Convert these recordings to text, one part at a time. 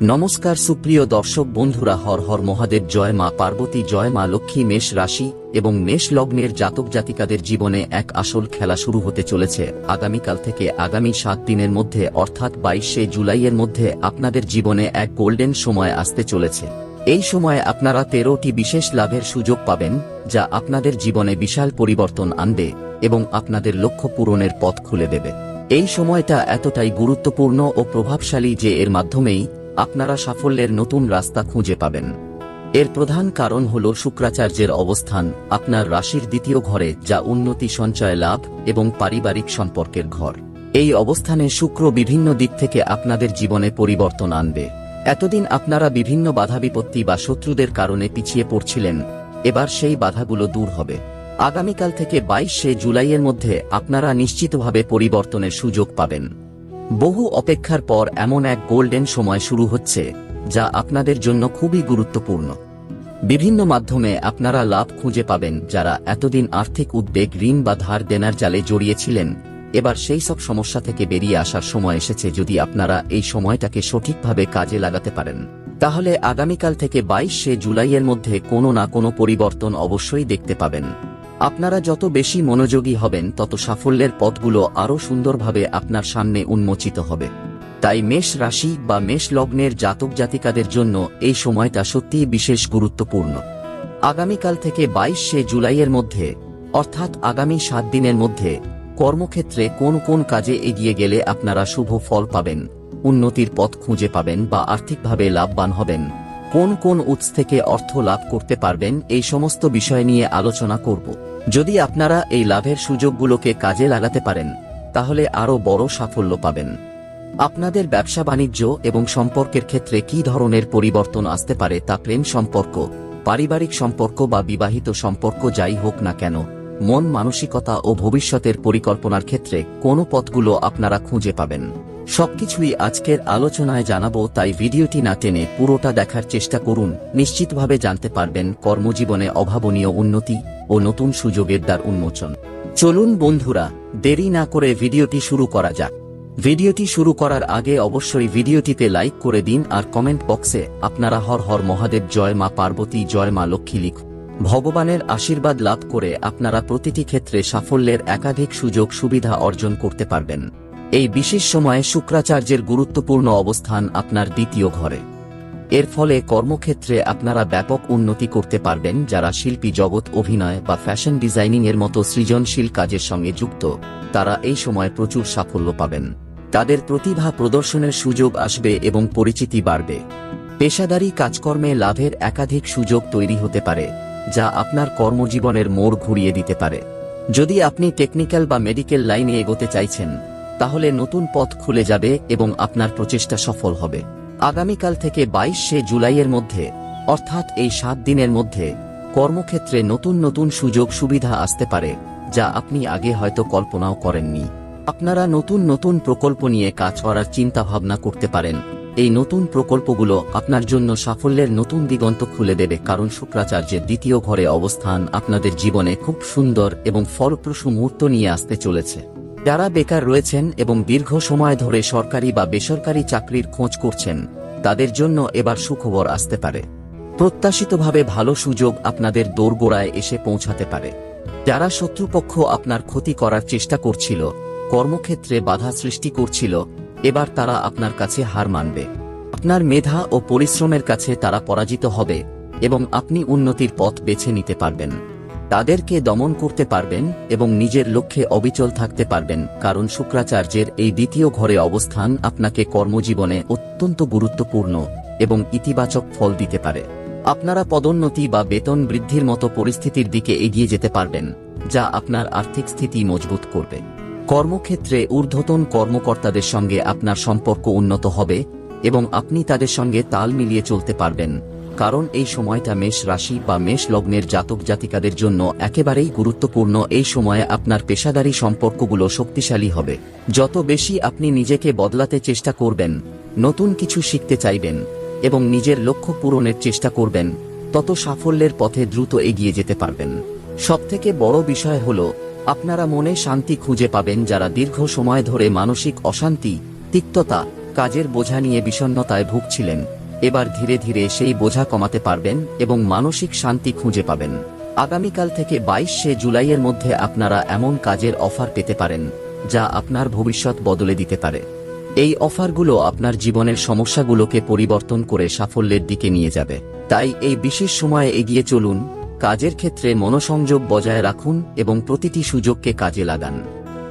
নমস্কার সুপ্রিয় দর্শক বন্ধুরা, হর হর মহাদেব, জয় মা পার্বতী, জয় মা লক্ষ্মী, মেষ রাশি এবং মেষ লগ্নের জাতক জাতিকাদের জীবনে এক আসল খেলা শুরু হতে চলেছে। আগামীকাল থেকে আগামী সাত দিনের মধ্যে, অর্থাৎ বাইশে জুলাইয়ের মধ্যে, আপনাদের জীবনে এক গোল্ডেন সময় আসতে চলেছে। এই সময়ে আপনারা তেরোটি বিশেষ লাভের সুযোগ পাবেন, যা আপনাদের জীবনে বিশাল পরিবর্তন আনবে এবং আপনাদের লক্ষ্য পূরণের পথ খুলে দেবে। এই সময়টা এতটাই গুরুত্বপূর্ণ ও প্রভাবশালী যে এর মাধ্যমেই আপনারা সাফল্যের নতুন রাস্তা খুঁজে পাবেন। এর প্রধান কারণ হল শুক্রাচার্যের অবস্থান, আপনার রাশির দ্বিতীয় ঘরে, যা উন্নতি, সঞ্চয়, লাভ এবং পারিবারিক সম্পর্কের ঘর। এই অবস্থানে শুক্র বিভিন্ন দিক থেকে আপনাদের জীবনে পরিবর্তন আনবে। এতদিন আপনারা বিভিন্ন বাধা বিপত্তি বা শত্রুদের কারণে পিছিয়ে পড়ছিলেন, এবার সেই বাধাগুলো দূর হবে। আগামীকাল থেকে বাইশে জুলাইয়ের মধ্যে আপনারা নিশ্চিতভাবে পরিবর্তনের সুযোগ পাবেন। বহু অপেক্ষার পর এমন এক গোল্ডেন সময় শুরু হচ্ছে, যা আপনাদের জন্য খুবই গুরুত্বপূর্ণ। বিভিন্ন মাধ্যমে আপনারা লাভ খুঁজে পাবেন যারা এতদিন আর্থিক উদ্বেগ, ঋণ বা ধার দেনার জালে জড়িয়েছিলেন। এবার সেই সব সমস্যা থেকে বেরিয়ে আসার সময় এসেছে যদি আপনারা এই সময়টাকে সঠিকভাবে কাজে লাগাতে পারেন। তাহলে আগামীকাল থেকে বাইশে জুলাইয়ের মধ্যে কোনো না কোনো পরিবর্তন অবশ্যই দেখতে পাবেন। আপনারা যত বেশি মনোযোগী হবেন, তত সাফল্যের পথগুলো আরও সুন্দরভাবে আপনার সামনে উন্মোচিত হবে। তাই মেষ রাশি বা মেষ লগ্নের জাতক জাতিকাদের জন্য এই সময়টা সত্যিই বিশেষ গুরুত্বপূর্ণ। আগামীকাল থেকে বাইশে জুলাইয়ের মধ্যে, অর্থাৎ আগামী সাত দিনের মধ্যে, কর্মক্ষেত্রে কোন কোন কাজে এগিয়ে গেলে আপনারা শুভ ফল পাবেন, উন্নতির পথ খুঁজে পাবেন বা আর্থিকভাবে লাভবান হবেন। কোন কোন উৎস থেকে অর্থ লাভ করতে পারবেন এই সমস্ত বিষয় নিয়ে আলোচনা করব। যদি আপনারা এই লাভের সুযোগগুলোকে কাজে লাগাতে পারেন, তাহলে আরও বড় সাফল্য পাবেন। আপনাদের ব্যবসা বাণিজ্য এবং সম্পর্কের ক্ষেত্রে কি ধরনের পরিবর্তন আসতে পারে তা প্রেম সম্পর্ক, পারিবারিক সম্পর্ক বা বিবাহিত সম্পর্ক যাই হোক না কেন, মন মানসিকতা ও ভবিষ্যতের পরিকল্পনার ক্ষেত্রে কোন পথগুলো আপনারা খুঁজে পাবেন। সবকিছুই আজকের আলোচনায় জানাব, তাই ভিডিওটি না টেনে পুরোটা দেখার চেষ্টা করুন। নিশ্চিতভাবে জানতে পারবেন কর্মজীবনে অভাবনীয় উন্নতি ও নতুন সুযোগের দ্বার উন্মোচন। চলুন বন্ধুরা, দেরি না করে ভিডিওটি শুরু করা যাক। ভিডিওটি শুরু করার আগে অবশ্যই ভিডিওটিতে লাইক করে দিন আর কমেন্ট বক্সে আপনারা হর হর মহাদেব জয় মা পার্বতী জয় মা লক্ষ্মী লিখুন। ভগবানের আশীর্বাদ লাভ করে আপনারা প্রতিটি ক্ষেত্রে সাফল্যের একাধিক সুযোগ সুবিধা অর্জন করতে পারবেন। এই বিশেষ সময়ে শুক্রাচার্যের গুরুত্বপূর্ণ অবস্থান আপনার দ্বিতীয় ঘরে। এর ফলে কর্মক্ষেত্রে আপনারা ব্যাপক উন্নতি করতে পারবেন যারা শিল্পী জগৎ, অভিনয় বা ফ্যাশন ডিজাইনিং এর মতো সৃজনশীল কাজের সঙ্গে যুক্ত। তারা এই সময় প্রচুর সাফল্য পাবেন। তাদের প্রতিভা প্রদর্শনের সুযোগ আসবে এবং পরিচিতি বাড়বে। পেশাদারি কাজকর্মে লাভের একাধিক সুযোগ তৈরি হতে পারে, যা আপনার কর্মজীবনের মোড় ঘুরিয়ে দিতে পারে। যদি আপনি টেকনিক্যাল বা মেডিকেল লাইনে এগোতে চাইছেন তাহলে নতুন পথ খুলে যাবে এবং আপনার প্রচেষ্টা সফল হবে। আগামীকাল থেকে বাইশে জুলাইয়ের মধ্যে, অর্থাৎ এই সাত দিনের মধ্যে, কর্মক্ষেত্রে নতুন নতুন সুযোগ সুবিধা আসতে পারে, যা আপনি আগে হয়তো কল্পনাও করেননি। আপনারা নতুন নতুন প্রকল্প নিয়ে কাজ করার চিন্তা ভাবনা করতে পারেন। এই নতুন প্রকল্পগুলো আপনার জন্য সাফল্যের নতুন দিগন্ত খুলে দেবে, কারণ শুক্রাচার্যের দ্বিতীয় ঘরে অবস্থান আপনাদের জীবনে খুব সুন্দর এবং ফলপ্রসূ মুহূর্ত নিয়ে আসতে চলেছে। যারা বেকার রয়েছেন এবং দীর্ঘ সময় ধরে সরকারি বা বেসরকারি চাকরির খোঁজ করছেন, তাদের জন্য এবার সুখবর আসতে পারে। প্রত্যাশিতভাবে ভালো সুযোগ আপনাদের দোরগোড়ায় এসে পৌঁছাতে পারে। যারা শত্রুপক্ষ আপনার ক্ষতি করার চেষ্টা করছিল, কর্মক্ষেত্রে বাধা সৃষ্টি করছিল, এবার তারা আপনার কাছে হার মানবে। আপনার মেধা ও পরিশ্রমের কাছে তারা পরাজিত হবে এবং আপনি উন্নতির পথ বেছে নিতে পারবেন। তাদেরকে দমন করতে পারবেন এবং নিজের লক্ষ্যে অবিচল থাকতে পারবেন, কারণ শুক্রাচার্যের এই দ্বিতীয় ঘরে অবস্থান আপনাকে কর্মজীবনে অত্যন্ত গুরুত্বপূর্ণ এবং ইতিবাচক ফল দিতে পারে। আপনারা পদোন্নতি বা বেতন বৃদ্ধির মতো পরিস্থিতির দিকে এগিয়ে যেতে পারবেন, যা আপনার আর্থিক স্থিতি মজবুত করবে। কর্মক্ষেত্রে ঊর্ধ্বতন কর্মকর্তাদের সঙ্গে আপনার সম্পর্ক উন্নত হবে এবং আপনি তাদের সঙ্গে তাল মিলিয়ে চলতে পারবেন। কারণ এই সময়টা মেষ রাশি বা মেষ লগ্নের জাতক জাতিকাদের জন্য একেবারেই গুরুত্বপূর্ণ। এই সময়ে আপনার পেশাদারি সম্পর্কগুলো শক্তিশালী হবে। যত বেশি আপনি নিজেকে বদলাতে চেষ্টা করবেন, নতুন কিছু শিখতে চাইবেন এবং নিজের লক্ষ্য পূরণের চেষ্টা করবেন, তত সাফল্যের পথে দ্রুত এগিয়ে যেতে পারবেন। সবথেকে বড় বিষয় হল, আপনারা মনে শান্তি খুঁজে পাবেন যারা দীর্ঘ সময় ধরে মানসিক অশান্তি, তিক্ততা, কাজের বোঝা নিয়ে বিষণ্ণতায় ভুগছিলেন। এবার ধীরে ধীরে সেই বোঝা কমাতে পারবেন এবং মানসিক শান্তি খুঁজে পাবেন। আগামীকাল থেকে বাইশে জুলাইয়ের মধ্যে আপনারা এমন কাজের অফার পেতে পারেন, যা আপনার ভবিষ্যৎ বদলে দিতে পারে। এই অফারগুলো আপনার জীবনের সমস্যাগুলোকে পরিবর্তন করে সাফল্যের দিকে নিয়ে যাবে। তাই এই বিশেষ সময়ে এগিয়ে চলুন, কাজের ক্ষেত্রে মনোসংযোগ বজায় রাখুন এবং প্রতিটি সুযোগকে কাজে লাগান।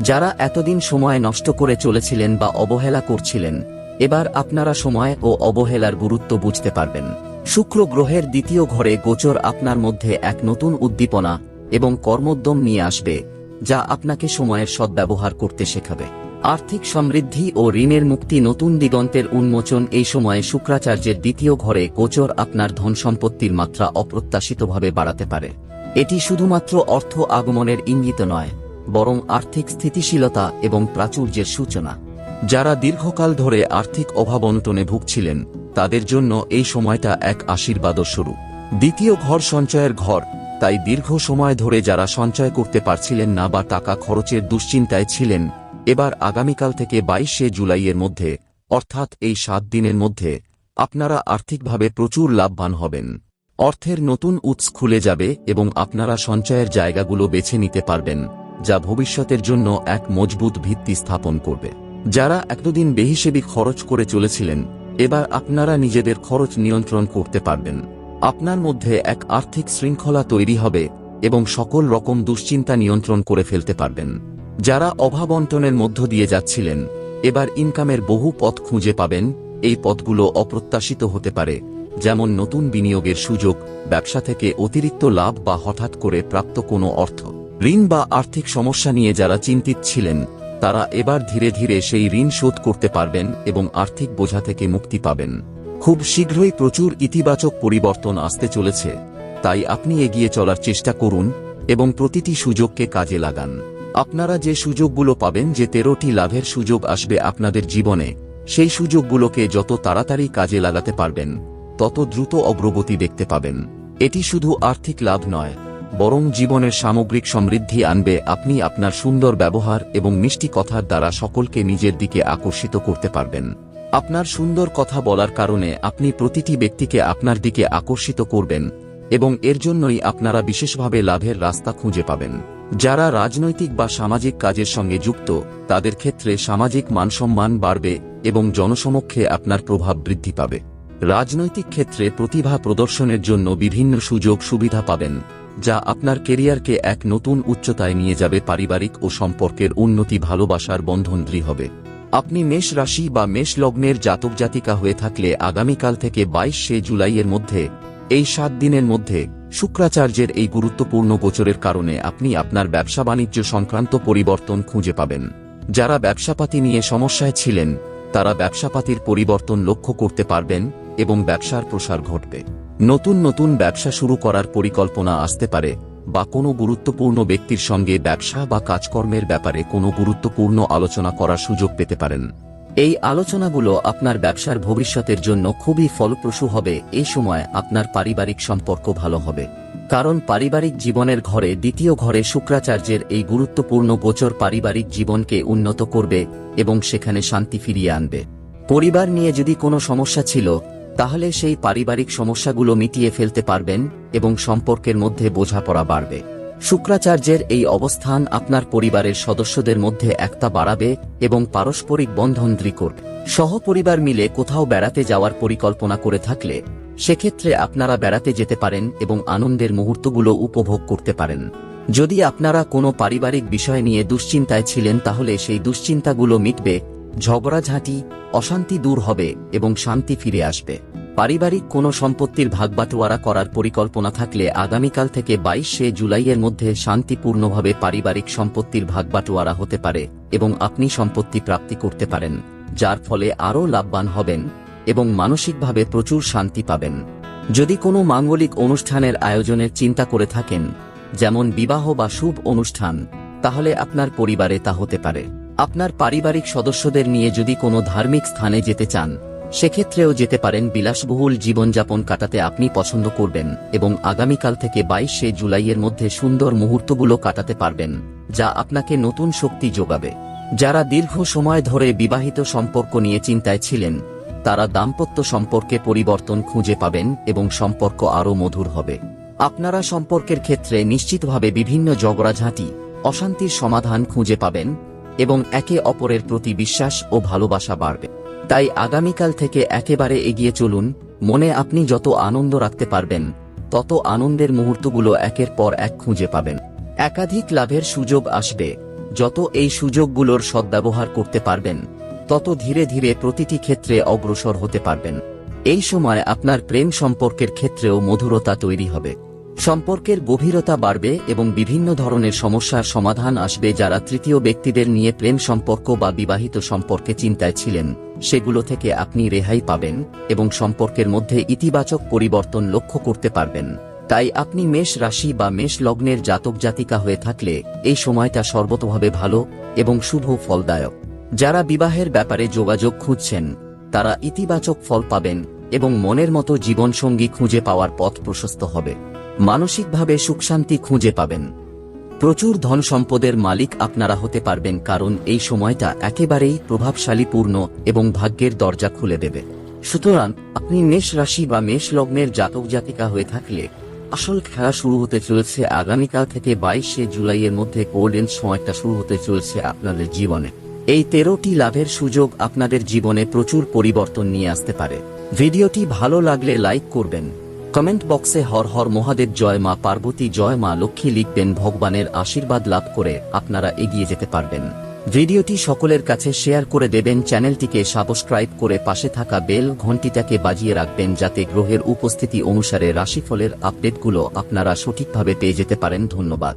যারা এতদিন সময় নষ্ট করে চলেছিলেন বা অবহেলা করছিলেন এবার আপনারা সময় ও অবহেলার গুরুত্ব বুঝতে পারবেন। শুক্র গ্রহের দ্বিতীয় ঘরে গোচর আপনার মধ্যে এক নতুন উদ্দীপনা এবং কর্মোদ্যম নিয়ে আসবে, যা আপনাকে সময়ের সদ্ব্যবহার করতে শেখাবে। আর্থিক সমৃদ্ধি ও ঋণের মুক্তি নতুন দিগন্তের উন্মোচন এই সময়ে শুক্রাচার্যের দ্বিতীয় ঘরে গোচর আপনার ধন সম্পত্তির মাত্রা অপ্রত্যাশিতভাবে বাড়াতে পারে। এটি শুধুমাত্র অর্থ আগমনের ইঙ্গিত নয়, বরং আর্থিক স্থিতিশীলতা এবং প্রাচুর্যের সূচনা। যারা দীর্ঘকাল ধরে আর্থিক অভাবন্টনে ভুগছিলেন, তাদের জন্য এই সময়টা এক আশীর্বাদ শুরু দ্বিতীয় ঘর সঞ্চয়ের ঘর, তাই দীর্ঘ সময় ধরে যারা সঞ্চয় করতে পারছিলেন না বা টাকা খরচের দুশ্চিন্তায় ছিলেন, এবার আগামীকাল থেকে বাইশে জুলাইয়ের মধ্যে, অর্থাৎ এই সাত দিনের মধ্যে, আপনারা আর্থিকভাবে প্রচুর লাভবান হবেন। অর্থের নতুন উৎস খুলে যাবে এবং আপনারা সঞ্চয়ের জায়গাগুলো বেছে নিতে পারবেন, যা ভবিষ্যতের জন্য এক মজবুত ভিত্তি স্থাপন করবে। যারা এতদিন বেহিসেবি খরচ করে চলেছিলেন, এবার আপনারা নিজেদের খরচ নিয়ন্ত্রণ করতে পারবেন। আপনার মধ্যে এক আর্থিক শৃঙ্খলা তৈরি হবে এবং সকল রকম দুশ্চিন্তা নিয়ন্ত্রণ করে ফেলতে পারবেন। যারা অভাবন্টনের মধ্য দিয়ে যাচ্ছিলেন, এবার ইনকামের বহু পথ খুঁজে পাবেন। এই পথগুলো অপ্রত্যাশিত হতে পারে, যেমন নতুন বিনিয়োগের সুযোগ, ব্যবসা থেকে অতিরিক্ত লাভ বা হঠাৎ করে প্রাপ্ত কোনো অর্থ। ঋণ বা আর্থিক সমস্যা নিয়ে যারা চিন্তিত ছিলেন তারা এবার ধীরে ধীরে সেই ঋণ শোধ করতে পারবেন এবং আর্থিক বোঝা থেকে মুক্তি পাবেন। খুব শীঘ্রই প্রচুর ইতিবাচক পরিবর্তন আসতে চলেছে। তাই আপনি এগিয়ে চলার চেষ্টা করুন এবং প্রতিটি সুযোগকে কাজে লাগান। আপনারা যে সুযোগগুলো পাবেন, যে তেরোটি লাভের সুযোগ আসবে আপনাদের জীবনে, সেই সুযোগগুলোকে যত তাড়াতাড়ি কাজে লাগাতে পারবেন, তত দ্রুত অগ্রগতি দেখতে পাবেন। এটি শুধু আর্থিক লাভ নয় বরং জীবনের সামগ্রিক সমৃদ্ধি আনবে আপনি আপনার সুন্দর ব্যবহার এবং মিষ্টি কথার দ্বারা সকলকে নিজের দিকে আকর্ষিত করতে পারবেন। আপনার সুন্দর কথা বলার কারণে আপনি প্রতিটি ব্যক্তিকে আপনার দিকে আকর্ষিত করবেন এবং এর জন্যই আপনারা বিশেষভাবে লাভের রাস্তা খুঁজে পাবেন। যারা রাজনৈতিক বা সামাজিক কাজের সঙ্গে যুক্ত, তাদের ক্ষেত্রে সামাজিক মানসম্মান বাড়বে এবং জনসমক্ষে আপনার প্রভাব বৃদ্ধি পাবে। রাজনৈতিক ক্ষেত্রে প্রতিভা প্রদর্শনের জন্য বিভিন্ন সুযোগ সুবিধা পাবেন। যা আপনার কেরিয়ারকে এক নতুন উচ্চতায় নিয়ে যাবে পারিবারিক ও সম্পর্কের উন্নতি ভালোবাসার বন্ধন দৃঢ় হবে। আপনি মেষ রাশি বা মেষ লগ্নের জাতক জাতিকা হয়ে থাকলে আগামীকাল থেকে বাইশে জুলাইয়ের মধ্যে, এই সাত দিনের মধ্যে, শুক্রাচার্যের এই গুরুত্বপূর্ণ গোচরের কারণে আপনি আপনার ব্যবসা বাণিজ্য সংক্রান্ত পরিবর্তন খুঁজে পাবেন। যারা ব্যবসাপাতি নিয়ে সমস্যায় ছিলেন, তারা ব্যবসাপাতির পরিবর্তন লক্ষ্য করতে পারবেন এবং ব্যবসার প্রসার ঘটবে। নতুন নতুন ব্যবসা শুরু করার পরিকল্পনা আসতে পারে, বা কোনো গুরুত্বপূর্ণ ব্যক্তির সঙ্গে ব্যবসা বা কাজকর্মের ব্যাপারে কোনো গুরুত্বপূর্ণ আলোচনা করার সুযোগ পেতে পারেন। এই আলোচনাগুলো আপনার ব্যবসার ভবিষ্যতের জন্য খুবই ফলপ্রসূ হবে এই সময় আপনার পারিবারিক সম্পর্ক ভালো হবে। কারণ পারিবারিক জীবনের ঘরে দ্বিতীয় ঘরে শুক্রাচার্যের এই গুরুত্বপূর্ণ গোচর পারিবারিক জীবনকে উন্নত করবে এবং সেখানে শান্তি ফিরিয়ে আনবে। পরিবার নিয়ে যদি কোনো সমস্যা ছিল তাহলে সেই পারিবারিক সমস্যাগুলো মিটিয়ে ফেলতে পারবেন এবং সম্পর্কের মধ্যে বোঝাপড়া বাড়বে। শুক্রাচার্যের এই অবস্থান আপনার পরিবারের সদস্যদের মধ্যে একতা বাড়াবে এবং পারস্পরিক বন্ধন দৃঢ় করবে। সহপরিবার মিলে কোথাও বেড়াতে যাওয়ার পরিকল্পনা করে থাকলে, সেক্ষেত্রে আপনারা বেড়াতে যেতে পারেন এবং আনন্দের মুহূর্তগুলো উপভোগ করতে পারেন। যদি আপনারা কোনো পারিবারিক বিষয় নিয়ে দুশ্চিন্তায় ছিলেন, তাহলে সেই দুশ্চিন্তাগুলো মিটবে ঝগড়াঝাঁটি অশান্তি দূর হবে এবং শান্তি ফিরে আসবে। পারিবারিক কোনো সম্পত্তির ভাগবাটোয়ারা করার পরিকল্পনা থাকলে আগামীকাল থেকে বাইশে জুলাইয়ের মধ্যে শান্তিপূর্ণভাবে পারিবারিক সম্পত্তির ভাগবাটোয়ারা হতে পারে এবং আপনি সম্পত্তি প্রাপ্তি করতে পারেন, যার ফলে আরও লাভবান হবেন এবং মানসিকভাবে প্রচুর শান্তি পাবেন। যদি কোনো মাঙ্গলিক অনুষ্ঠানের আয়োজনের চিন্তা করে থাকেন, যেমন বিবাহ বা শুভ অনুষ্ঠান, তাহলে আপনার পরিবারে তা হতে পারে। আপনার পারিবারিক সদস্যদের নিয়ে যদি কোনো ধার্মিক স্থানে যেতে চান, সেক্ষেত্রেও যেতে পারেন বিলাসবহুল জীবনযাপন কাটাতে আপনি পছন্দ করবেন এবং আগামীকাল থেকে বাইশে জুলাইয়ের মধ্যে সুন্দর মুহূর্তগুলো কাটাতে পারবেন, যা আপনাকে নতুন শক্তি যোগাবে। যারা দীর্ঘ সময় ধরে বিবাহিত সম্পর্ক নিয়ে চিন্তায় ছিলেন, তারা দাম্পত্য সম্পর্কে পরিবর্তন খুঁজে পাবেন এবং সম্পর্ক আরও মধুর হবে। আপনারা সম্পর্কের ক্ষেত্রে নিশ্চিতভাবে বিভিন্ন ঝগড়াঝাঁটি, অশান্তির সমাধান খুঁজে পাবেন এবং একে অপরের প্রতি বিশ্বাস ও ভালোবাসা বাড়বে। তাই আগামীকাল থেকে একেবারে এগিয়ে চলুন, মনে আপনি যত আনন্দ রাখতে পারবেন, তত আনন্দের মুহূর্তগুলো একের পর এক খুঁজে পাবেন। একাধিক লাভের সুযোগ আসবে। যত এই সুযোগগুলোর সদ্ব্যবহার করতে পারবেন, তত ধীরে ধীরে প্রতিটি ক্ষেত্রে অগ্রসর হতে পারবেন। এই সময় আপনার প্রেম সম্পর্কের ক্ষেত্রেও মধুরতা তৈরি হবে। সম্পর্কের গভীরতা বাড়বে এবং বিভিন্ন ধরনের সমস্যার সমাধান আসবে যারা তৃতীয় ব্যক্তিদের নিয়ে প্রেম সম্পর্ক বা বিবাহিত সম্পর্কে চিন্তায় ছিলেন। সেগুলো থেকে আপনি রেহাই পাবেন এবং সম্পর্কের মধ্যে ইতিবাচক পরিবর্তন লক্ষ্য করতে পারবেন। তাই আপনি মেষ রাশি বা মেষ লগ্নের জাতক জাতিকা হয়ে থাকলে এই সময়টা সর্বতভাবে ভালো এবং শুভ ফলদায়ক। যারা বিবাহের ব্যাপারে যোগাযোগ খুঁজছেন, তারা ইতিবাচক ফল পাবেন এবং মনের মতো জীবনসঙ্গী খুঁজে পাওয়ার পথ প্রশস্ত হবে। মানসিকভাবে সুখশান্তি খুঁজে পাবেন। প্রচুর ধন সম্পদের মালিক আপনারা হতে পারবেন কারণ এই সময়টা একেবারেই প্রভাবশালীপূর্ণ এবং ভাগ্যের দরজা খুলে দেবে। সুতরাং আপনি মেষ রাশি বা মেষ লগ্নের জাতক জাতিকা হয়ে থাকলে আসল খেলা শুরু হতে চলেছে আগামীকাল থেকে বাইশে জুলাইয়ের মধ্যে গোল্ডেন সময়টা শুরু হতে চলেছে আপনাদের জীবনে। এই তেরোটি লাভের সুযোগ আপনাদের জীবনে প্রচুর পরিবর্তন নিয়ে আসতে পারে। ভিডিওটি ভালো লাগলে লাইক করবেন। কমেন্ট বক্সে হর হর মহাদেব, জয় মা পার্বতী, জয় মা লক্ষ্মী লিখবেন, ভগবানের আশীর্বাদ লাভ করে আপনারা এগিয়ে যেতে পারবেন। ভিডিওটি সকলের কাছে শেয়ার করে দেবেন, চ্যানেলটিকে সাবস্ক্রাইব করে পাশে থাকা বেল ঘণ্টিটাকে বাজিয়ে রাখবেন, যাতে গ্রহের উপস্থিতি অনুসারে রাশিফলের আপডেটগুলো আপনারা সঠিকভাবে পেয়ে যেতে পারেন। ধন্যবাদ।